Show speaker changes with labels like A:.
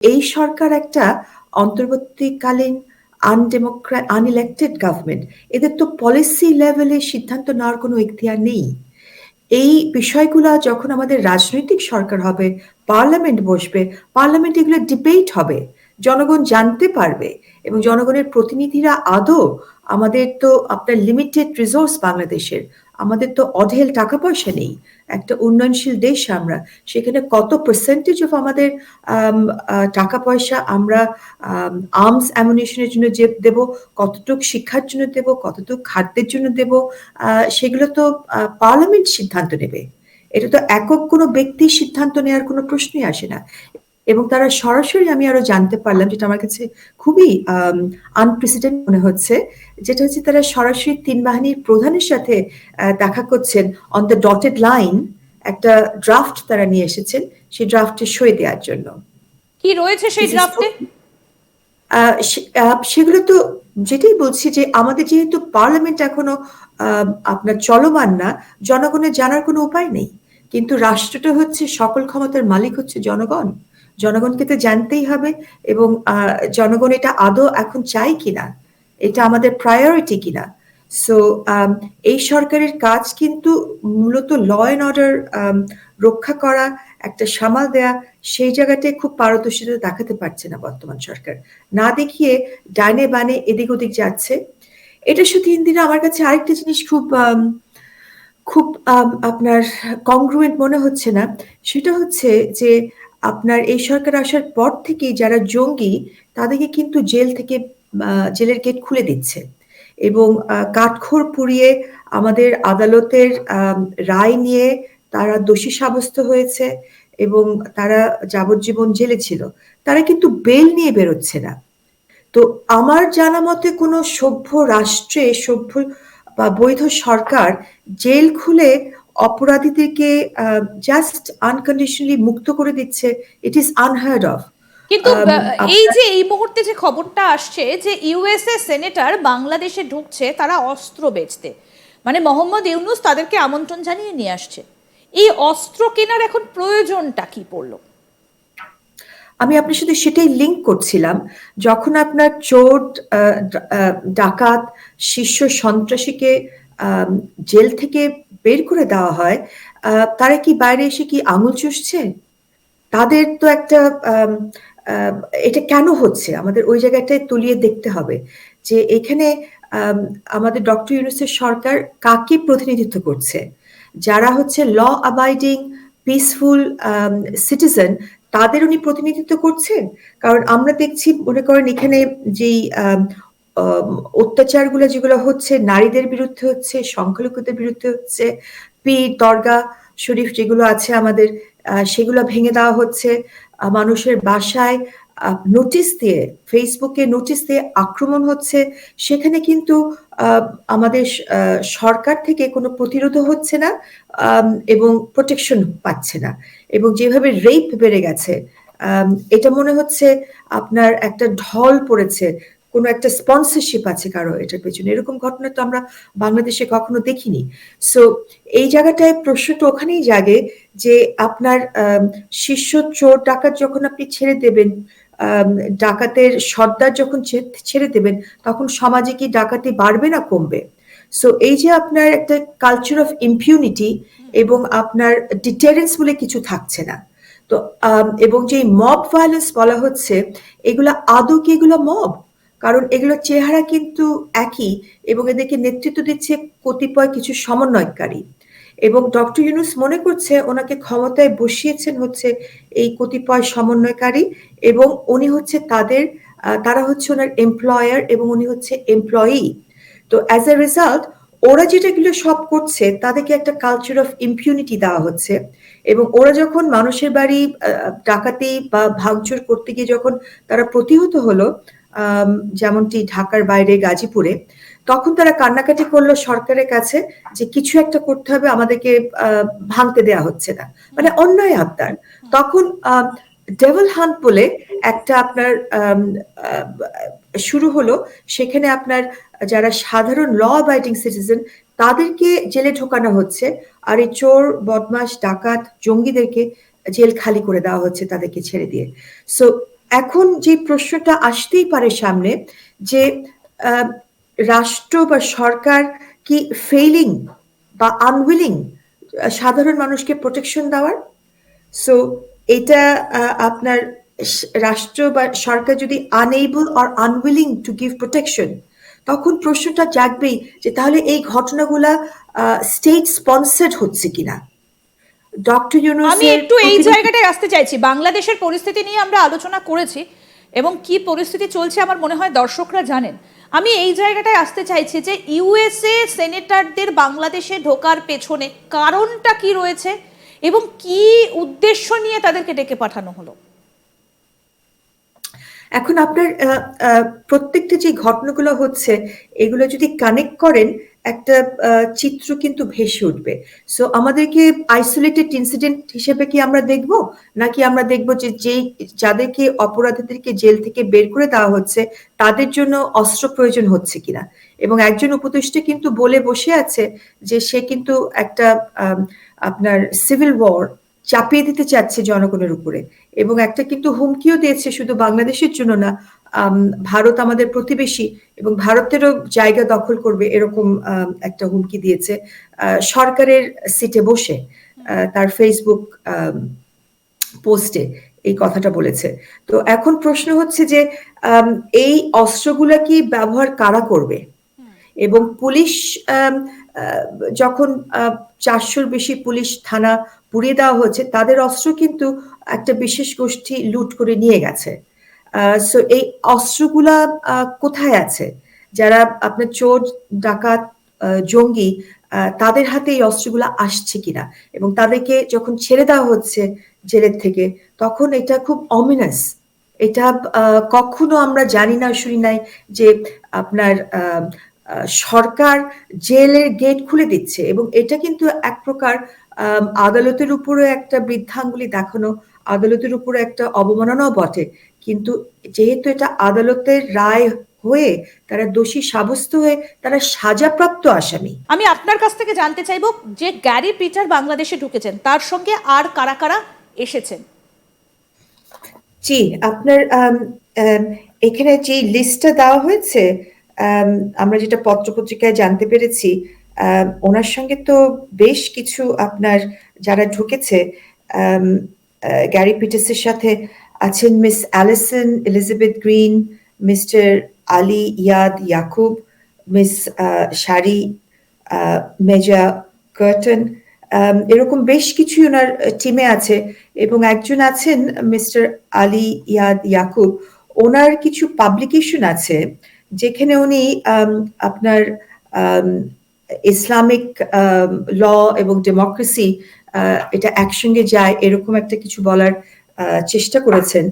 A: এই সরকার একটা অন্তর্বর্তীকালীন আনডেমোক্রা আনইলেক্টেড গভর্নমেন্ট এদের তো পলিসি লেভেলে সিদ্ধান্ত নেওয়ার কোনো ইখতিয়ার নেই। এই বিষয়গুলো যখন আমাদের রাজনৈতিক সরকার হবে পার্লামেন্ট বসবে পার্লামেন্ট এগুলো ডিবেট হবে, জনগণ জানতে পারবে এবং জনগণের প্রতিনিধিরা আদৌ আমাদের তো আপনার লিমিটেড রিসোর্স বাংলাদেশের। আমাদের তো অঢেল টাকা পয়সা নেই। একটা উন্নয়নশীল দেশ আমরা। সেখানে কত পার্সেন্টেজ অফ আমাদের টাকা পয়সা আমরা আর্মস অ্যামুনিশনের জন্য যে দেব, কতটুকু শিক্ষার জন্য দেব, কতটুকু খাদ্যের জন্য দেব সেগুলো তো পার্লামেন্ট সিদ্ধান্ত নেবে। এটা তো একক কোনো ব্যক্তির সিদ্ধান্ত নেওয়ার কোনো প্রশ্নই আসে না। এবং তারা সরাসরি আমি আরও জানতে পারলাম যেটা আমার কাছে খুবই আনপ্রেসিডেন্ট মনে হচ্ছে যেটা হচ্ছে তারা সরাসরি তিন বাহিনীর প্রধানের সাথে দেখা করছেন অন দ্য ডটেড লাইন একটা ড্রাফট তারা নিয়ে এসেছেন সেই ড্রাফটে সই দেওয়ার জন্য।
B: কি রয়েছে সেই ড্রাফটে
A: সেগুলো তো যেটাই বলছি যে আমাদের যেহেতু পার্লামেন্ট এখনও আপনার চলমান না জনগণের জানার কোনো উপায় নেই। কিন্তু রাষ্ট্রটা হচ্ছে সকল ক্ষমতার মালিক হচ্ছে জনগণ। জনগণকে তো জানতেই হবে এবং জনগণ এটা আদৌ এখন চাই কিনা? এটা আমাদের প্রায়োরিটি কিনা? সো এই সরকারের কাজ কিন্তু মূলত ল অ্যান্ড অর্ডার রক্ষা করা, একটা সামাল দেয়া, সেই জায়গাটায় খুব পারদর্শিতা দেখাতে পারছে না বর্তমান সরকার। না দেখিয়ে ডাইনে বানে এদিক ওদিক যাচ্ছে। এটা শুধু দিনে আমার কাছে আরেকটা জিনিস খুব খুব আপনার কংগ্রুয়েন্ট মনে হচ্ছে না। সেটা হচ্ছে যে আপনার এই সরকার আসার পর থেকে যারা জঙ্গি, তাদেরকে কিন্তু জেল থেকে জেলের গেট খুলে দিচ্ছে। এবং কাঠখোর পুড়িয়ে আমাদের আদালতের রায় নিয়ে তারা দোষী সাব্যস্ত হয়েছে এবং তারা যাবজ্জীবন জেলে ছিল। তারা কিন্তু বেল নিয়ে বেরোচ্ছে না। তো আমার জানা মতে কোনো সভ্য রাষ্ট্রে, সভ্য বা বৈধ সরকার জেল খুলে অপরাধীদেরকে জাস্ট আনকন্ডিশনালি মুক্ত করে দিচ্ছে ইট ইজ আনহার্ড অফ
B: কিন্তু এই যে এই মুহূর্তে যে খবরটা আসছে যে ইউএসএ সেনেটর বাংলাদেশে ঢুকছে তারা অস্ত্র বেচতে। মানে মোহাম্মদ ইউনুস তাদেরকে আমন্ত্রণ জানিয়ে নিয়ে আসছে। এই অস্ত্র কেনার এখন প্রয়োজনটা কি পড়ল?
A: আমি আপনার সাথে সেটাই লিঙ্ক করছিলাম। যখন আপনার চোর ডাকাত শীর্ষ সন্ত্রাসীকে জেল থেকে বের করে দেওয়া হয়। তারা কি বাইরে এসে কি আঙুল চুষছে? তাদের তো একটা এটা কেন হচ্ছে? আমাদের ওই জায়গাটায় তুলিয়ে দেখতে হবে যে এখানে আমাদের ডক্টর ইউনুসের সরকার কাকে প্রতিনিধিত্ব করছে? যারা হচ্ছে ল অ্যাবাইডিং পিসফুল সিটিজেন তাদের উনি প্রতিনিধিত্ব করছেন কারণ আমরা দেখছি, মনে করেন এখানে যেই অত্যাচারগুলো যেগুলো হচ্ছে, নারীদের বিরুদ্ধে হচ্ছে, সংখ্যালঘুদের বিরুদ্ধে হচ্ছে, পীর, দরগা শরীফ যেগুলো আছে আমাদের সেগুলো ভেঙে দেওয়া হচ্ছে। মানুষের বাসায় নোটিশ দিয়ে ফেসবুকে নোটিশ দিয়ে আক্রমণ হচ্ছে। সেখানে কিন্তু আমাদের সরকার থেকে কোনো প্রতিরোধ হচ্ছে না এবং প্রোটেকশন পাচ্ছে না। এবং যেভাবে রেপ বেড়ে গেছে এটা মনে হচ্ছে আপনার একটা ঢল পড়েছে। কোনো একটা স্পন্সরশিপ আছে কারও এটার পেছনে। এরকম ঘটনা তো আমরা বাংলাদেশে কখনো দেখিনি। সো এই জায়গাটায় প্রশ্নটা ওখানেই জাগে যে আপনার শীর্ষ চোর ডাকাত যখন আপনি ছেড়ে দেবেন ডাকাতের সর্দার যখন ছেড়ে দেবেন, তখন সমাজে কি ডাকাতি বাড়বে না কমবে? সো এই যে আপনার একটা কালচার অফ ইম্পিউনিটি এবং আপনার ডিটারেন্স বলে কিছু থাকছে না। তো এবং যে মব ভায়োলেন্স বলা হচ্ছে, এগুলো আদৌ কি এগুলো মব কারণ এগুলো চেহারা কিন্তু একই এবং এদেরকে নেতৃত্ব দিচ্ছে কতিপয় কিছু সমন্বয়কারী। এবং ডক্টর ইউনুস মনে করছে ওনাকে ক্ষমতায় বসিয়েছেন হচ্ছে এই কতিপয় সমন্বয়কারী এবং উনি হচ্ছে তাদের তারা হচ্ছে ওনার এমপ্লয়ার এবং উনি হচ্ছে এমপ্লয়ি তো অ্যাজ এ রেজাল্ট ওরা যেটাগুলো সব করছে, তাদেরকে একটা কালচার অফ ইম্পিউনিটি দেওয়া হচ্ছে। এবং ওরা যখন মানুষের বাড়ি ডাকাতি বা ভাঙচুর করতে গিয়ে যখন তারা প্রতিহত হলো যেমনটি ঢাকার বাইরে গাজীপুরে, তখন তারা কান্নাকাটি করল সরকারের কাছে যে কিছু একটা করতে হবে, আমাদেরকে ভাঙতে দেয়া হচ্ছে না। মানে অন্যায় আবদার। তখন ডেভেল হান্ট বলে একটা আপনার শুরু হলো। সেখানে আপনার যারা সাধারণ ল অ্যাবাইডিং সিটিজেন তাদেরকে জেলে ঢোকানো হচ্ছে আর এই চোর বদমাস ডাকাত, জঙ্গিদেরকে জেল খালি করে দেওয়া হচ্ছে তাদেরকে ছেড়ে দিয়ে। সো এখন যে প্রশ্নটা আসতেই পারে সামনে যে রাষ্ট্র বা সরকার কি ফেইলিং বা আনউইলিং সাধারণ মানুষকে প্রোটেকশন দেওয়ার? সো এটা আপনার রাষ্ট্র বা সরকার যদি unable or unwilling to give protection তখন প্রশ্নটা জাগবেই যে তাহলে এই ঘটনাগুলা স্টেট স্পন্সার্ড হচ্ছে কিনা? ডক্টর ইউনুস
B: আমি একটু এই জায়গাটায় আসতে চাইছি। বাংলাদেশের পরিস্থিতি নিয়ে আমরা আলোচনা করেছি এবং কি পরিস্থিতি চলছে আমার মনে হয় দর্শকরা জানেন। আমি এই জায়গাটায় আসতে চাইছি যে ইউএসএ সেনেটরদের বাংলাদেশে ঢোকার পেছনে কারণটা কি রয়েছে এবং কি উদ্দেশ্য নিয়ে তাদেরকে ডেকে পাঠানো হলো?
A: এখন আপনার প্রত্যেকটা যে ঘটনাগুলো হচ্ছে এগুলো যদি কানেক্ট করেন একটা চিত্র কিন্তু ভেসে উঠবে। সো আমাদেরকে আইসোলেটেড ইনসিডেন্ট হিসেবে কি আমরা দেখব? নাকি আমরা দেখব যে যেই, যাদেরকে অপরাধীদেরকে জেল থেকে বের করে দেওয়া হচ্ছে, তাদের জন্য অস্ত্র প্রয়োজন হচ্ছে কিনা? এবং একজন উপদেষ্টা কিন্তু বলে বসে আছে যে সে কিন্তু একটা আপনার সিভিল ওয়ার চাপিয়ে দিতে চাচ্ছে জনগণের উপরে। এবং একটা কিন্তু হুমকিও দিয়েছে শুধু বাংলাদেশের জন্য না ভারত আমাদের প্রতিবেশী এবং ভারতেরও জায়গা দখল করবে এরকম একটা হুমকি দিয়েছে। সরকারের সিটে বসে তার ফেসবুক পোস্টে এই কথাটা বলেছে। তো এখন প্রশ্ন হচ্ছে যে এই অস্ত্রগুলা কি ব্যবহার কারা করবে? এবং পুলিশ যখন চারশোর বেশি পুলিশ থানা পুড়িয়ে দেওয়া হচ্ছে তাদের অস্ত্র কিন্তু একটা বিশেষ গোষ্ঠী লুট করে নিয়ে গেছে। সো এই অস্ত্রগুলা কোথায় আছে? যারা আপনার চোর, ডাকাত জঙ্গি তাদের হাতে এই অস্ত্রগুলো আসছে কিনা? এবং তাদেরকে যখন ছেড়ে দেওয়া হচ্ছে জেলের থেকে, তখন এটা খুব অমিনাস এটা কখনো আমরা জানি না, শুনি নাই যে আপনার সরকার জেলের গেট খুলে দিচ্ছে। এবং এটা কিন্তু এক প্রকার আদালতের উপরে একটা বৃদ্ধাঙ্গুলি দেখানো আদালতের উপর একটা অবমাননাও বটে। কিন্তু যেহেতু এটা আদালতের রায় হয়ে তারা দোষী সাব্যস্ত হয়ে তারা সাজাপ্রাপ্ত আসামি।
B: আমি আপনার কাছ থেকে জানতে চাইব যে গ্যারি পিটার বাংলাদেশে ঢুকেছেন তার সঙ্গে আর কারা কারা এসেছেন?
A: জি আপনার এখানে যে লিস্টটা দেওয়া হয়েছে আম, আমরা যেটা পত্রপত্রিকায় জানতে পেরেছি ওনার সঙ্গে তো বেশ কিছু আপনার যারা ঢুকেছে আহ, গ্যারি পিটার্সের সাথে আছেন miss Allison Elizabeth Green mister Ali Iyad Yacoub miss Shari Meza Carton. এরকম বেশ কিছু ওনার টিমে আছে এবং একজন আছেন মিস্টার আলী ইয়াদ ইয়াকুব। ওনার কিছু পাবলিকেশন আছে যেখানে উনি আপনার ইসলামিক ল এবং ডেমোক্রেসি এটা একসঙ্গে যায় এরকম একটা কিছু বলার চেষ্টা করেছেন।